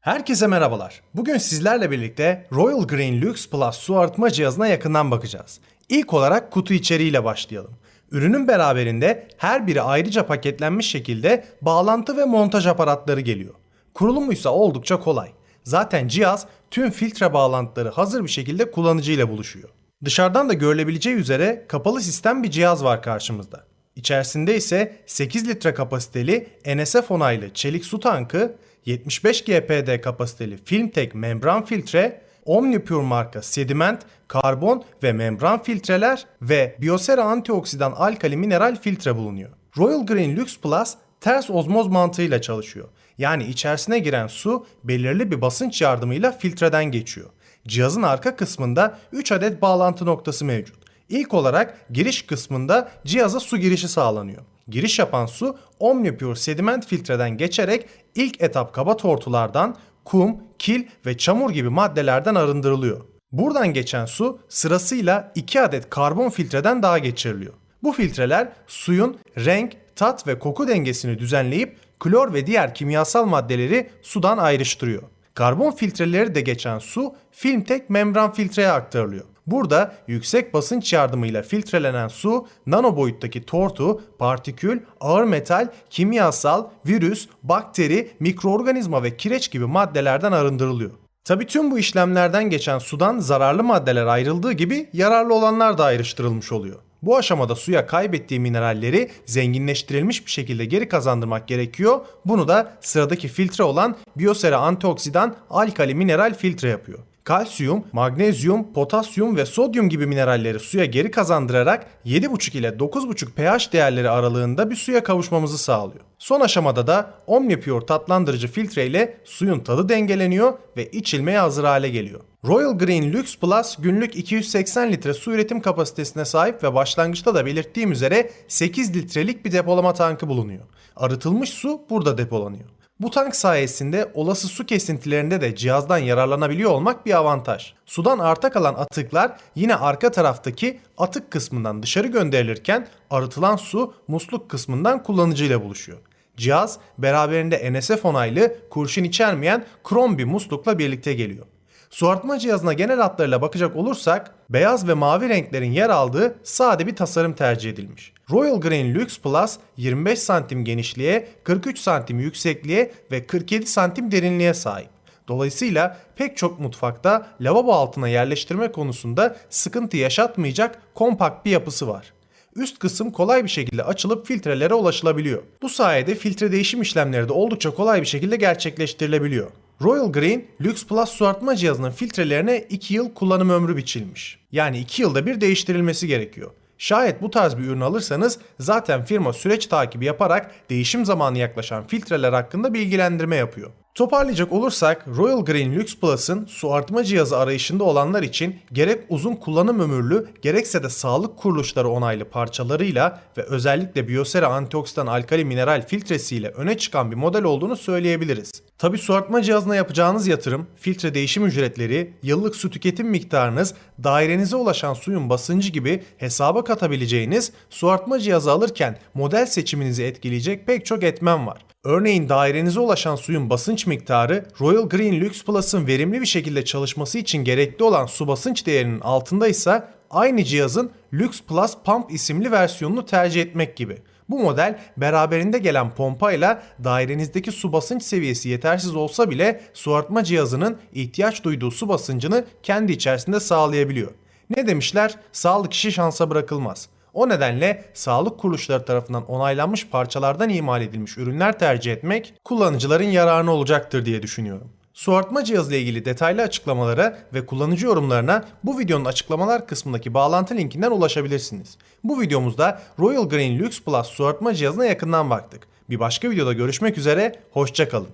Herkese merhabalar. Bugün sizlerle birlikte Royal Green Lux Plus su arıtma cihazına yakından bakacağız. İlk olarak kutu içeriğiyle başlayalım. Ürünün beraberinde her biri ayrıca paketlenmiş şekilde bağlantı ve montaj aparatları geliyor. Kurulumu ise oldukça kolay. Zaten cihaz tüm filtre bağlantıları hazır bir şekilde kullanıcıyla buluşuyor. Dışarıdan da görülebileceği üzere kapalı sistem bir cihaz var karşımızda. İçerisinde ise 8 litre kapasiteli NSF onaylı çelik su tankı, 75 GPD kapasiteli Filmtek membran filtre, Omnipure marka sediment, karbon ve membran filtreler ve Biosera antioksidan alkali mineral filtre bulunuyor. Royal Green Lux Plus ters ozmoz mantığıyla çalışıyor. Yani içerisine giren su belirli bir basınç yardımıyla filtreden geçiyor. Cihazın arka kısmında 3 adet bağlantı noktası mevcut. İlk olarak giriş kısmında cihaza su girişi sağlanıyor. Giriş yapan su Omnipure sediment filtreden geçerek ilk etap kaba tortulardan kum, kil ve çamur gibi maddelerden arındırılıyor. Buradan geçen su sırasıyla 2 adet karbon filtreden daha geçiriliyor. Bu filtreler suyun renk, tat ve koku dengesini düzenleyip klor ve diğer kimyasal maddeleri sudan ayrıştırıyor. Karbon filtreleri de geçen su Filmtek membran filtreye aktarılıyor. Burada yüksek basınç yardımıyla filtrelenen su nano boyuttaki tortu, partikül, ağır metal, kimyasal, virüs, bakteri, mikroorganizma ve kireç gibi maddelerden arındırılıyor. Tabi tüm bu işlemlerden geçen sudan zararlı maddeler ayrıldığı gibi yararlı olanlar da ayrıştırılmış oluyor. Bu aşamada suya kaybettiği mineralleri zenginleştirilmiş bir şekilde geri kazandırmak gerekiyor. Bunu da sıradaki filtre olan Biosera antioksidan alkali mineral filtre yapıyor. Kalsiyum, magnezyum, potasyum ve sodyum gibi mineralleri suya geri kazandırarak 7,5 ile 9,5 pH değerleri aralığında bir suya kavuşmamızı sağlıyor. Son aşamada da Omnipure tatlandırıcı filtre ile suyun tadı dengeleniyor ve içilmeye hazır hale geliyor. Royal Green Lux Plus günlük 280 litre su üretim kapasitesine sahip ve başlangıçta da belirttiğim üzere 8 litrelik bir depolama tankı bulunuyor. Arıtılmış su burada depolanıyor. Bu tank sayesinde olası su kesintilerinde de cihazdan yararlanabiliyor olmak bir avantaj. Sudan arta kalan atıklar yine arka taraftaki atık kısmından dışarı gönderilirken arıtılan su musluk kısmından kullanıcıyla buluşuyor. Cihaz beraberinde NSF onaylı kurşun içermeyen krom bir muslukla birlikte geliyor. Su arıtma cihazına genel hatlarıyla bakacak olursak beyaz ve mavi renklerin yer aldığı sade bir tasarım tercih edilmiş. Royal Green Lux Plus 25 santim genişliğe, 43 santim yüksekliğe ve 47 santim derinliğe sahip. Dolayısıyla pek çok mutfakta lavabo altına yerleştirme konusunda sıkıntı yaşatmayacak kompakt bir yapısı var. Üst kısım kolay bir şekilde açılıp filtrelere ulaşılabiliyor. Bu sayede filtre değişim işlemleri de oldukça kolay bir şekilde gerçekleştirilebiliyor. Royal Green Lux Plus su arıtma cihazının filtrelerine 2 yıl kullanım ömrü biçilmiş. Yani 2 yılda bir değiştirilmesi gerekiyor. Şayet bu tarz bir ürün alırsanız zaten firma süreç takibi yaparak değişim zamanı yaklaşan filtreler hakkında bilgilendirme yapıyor. Toparlayacak olursak Royal Green Lux Plus'ın su arıtma cihazı arayışında olanlar için gerek uzun kullanım ömürlü gerekse de sağlık kuruluşları onaylı parçalarıyla ve özellikle Biosera antioksidan alkali mineral filtresiyle öne çıkan bir model olduğunu söyleyebiliriz. Tabi su arıtma cihazına yapacağınız yatırım, filtre değişim ücretleri, yıllık su tüketim miktarınız, dairenize ulaşan suyun basıncı gibi hesaba katabileceğiniz su arıtma cihazı alırken model seçiminizi etkileyecek pek çok etmen var. Örneğin dairenize ulaşan suyun basınç miktarı Royal Green Lux Plus'ın verimli bir şekilde çalışması için gerekli olan su basınç değerinin altındaysa aynı cihazın Lux Plus Pump isimli versiyonunu tercih etmek gibi. Bu model beraberinde gelen pompayla dairenizdeki su basınç seviyesi yetersiz olsa bile su arıtma cihazının ihtiyaç duyduğu su basıncını kendi içerisinde sağlayabiliyor. Ne demişler? Sağlık işi şansa bırakılmaz. O nedenle sağlık kuruluşları tarafından onaylanmış parçalardan imal edilmiş ürünler tercih etmek kullanıcıların yararına olacaktır diye düşünüyorum. Su arıtma cihazı ile ilgili detaylı açıklamalara ve kullanıcı yorumlarına bu videonun açıklamalar kısmındaki bağlantı linkinden ulaşabilirsiniz. Bu videomuzda Royal Green Lux Plus su arıtma cihazına yakından baktık. Bir başka videoda görüşmek üzere, hoşçakalın.